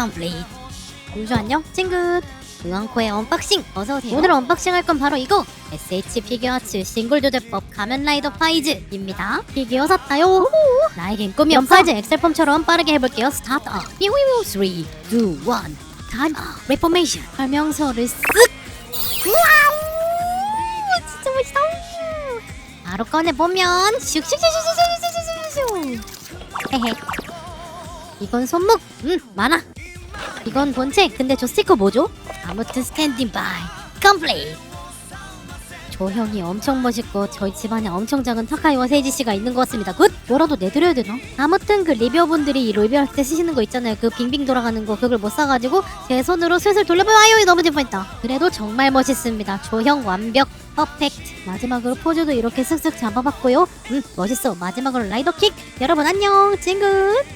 컴플리트 우주 안녕 찡긋 응앙코의 언박싱 어서오세요 오늘 언박싱 할 건 바로 이거 SH 피규어츠 싱글 조제법 가면라이더 파이즈입니다 피규어 샀다요 나에겐 꿈이 없어 파이즈 엑셀펌처럼 빠르게 해볼게요 스타트업 삐위우 3 2 1 타임 레포메이션 설명서를 쓱 와우 진짜 멋있다 바로 꺼내보면 슉슉슉슉슉슉슉슉슉 헤헤 이건 손목 음 많아 이건 본체 근데 저 스티커 뭐죠? 아무튼 스탠딩 바이 컴플레이. 저 형이 엄청 멋있고 저희 집안에 엄청 작은 타카이와 세이지 씨가 있는 것 같습니다. 굿! 뭐라도 내드려야 되나? 아무튼 그 리뷰어분들이 이 리뷰할 때 쓰시는 거 있잖아요. 그 빙빙 돌아가는 거 그걸 못 사가지고 제 손으로 슬슬 돌려봐요. 너무 재밌다. 그래도 정말 멋있습니다. 조형 완벽 퍼펙트. 마지막으로 포즈도 이렇게 쓱쓱 잡아봤고요. 음 멋있어. 마지막으로 라이더 킥. 여러분 안녕 찡긋